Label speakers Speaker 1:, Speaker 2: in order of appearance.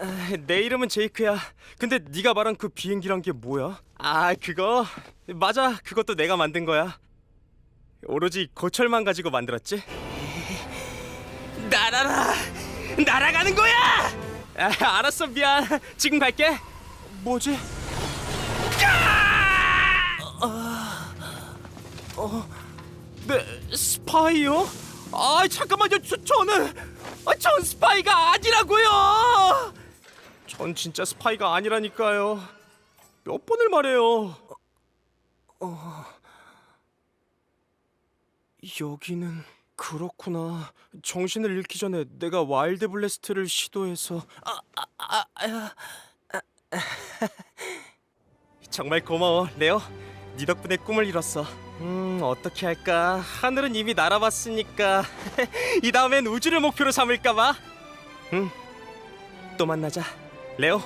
Speaker 1: 아, 내 이름은 제이크야. 근데 네가 말한 그 비행기란 게 뭐야? 아, 그거 맞아. 그것도 내가 만든 거야. 오로지 고철만 가지고 만들었지. 날아라, 날아가는 거야. 아, 알았어, 미안. 지금 갈게. 뭐지? 네, 스파이요? 아 잠깐만요, 저, 저는 아, 전 스파이가 아니라고요. 전 진짜 스파이가 아니라니까요. 몇 번을 말해요. 어, 여기는 그렇구나. 정신을 잃기 전에 내가 와일드 블래스트를 시도해서 아, 아, 아, 아, 아, 아. 정말 고마워, 레오. 네 덕분에 꿈을 이뤘어. 음, 어떻게 할까? 하늘은 이미 날아봤으니까 이 다음엔 우주를 목표로 삼을까 봐. 응. 또 만나자, 레오.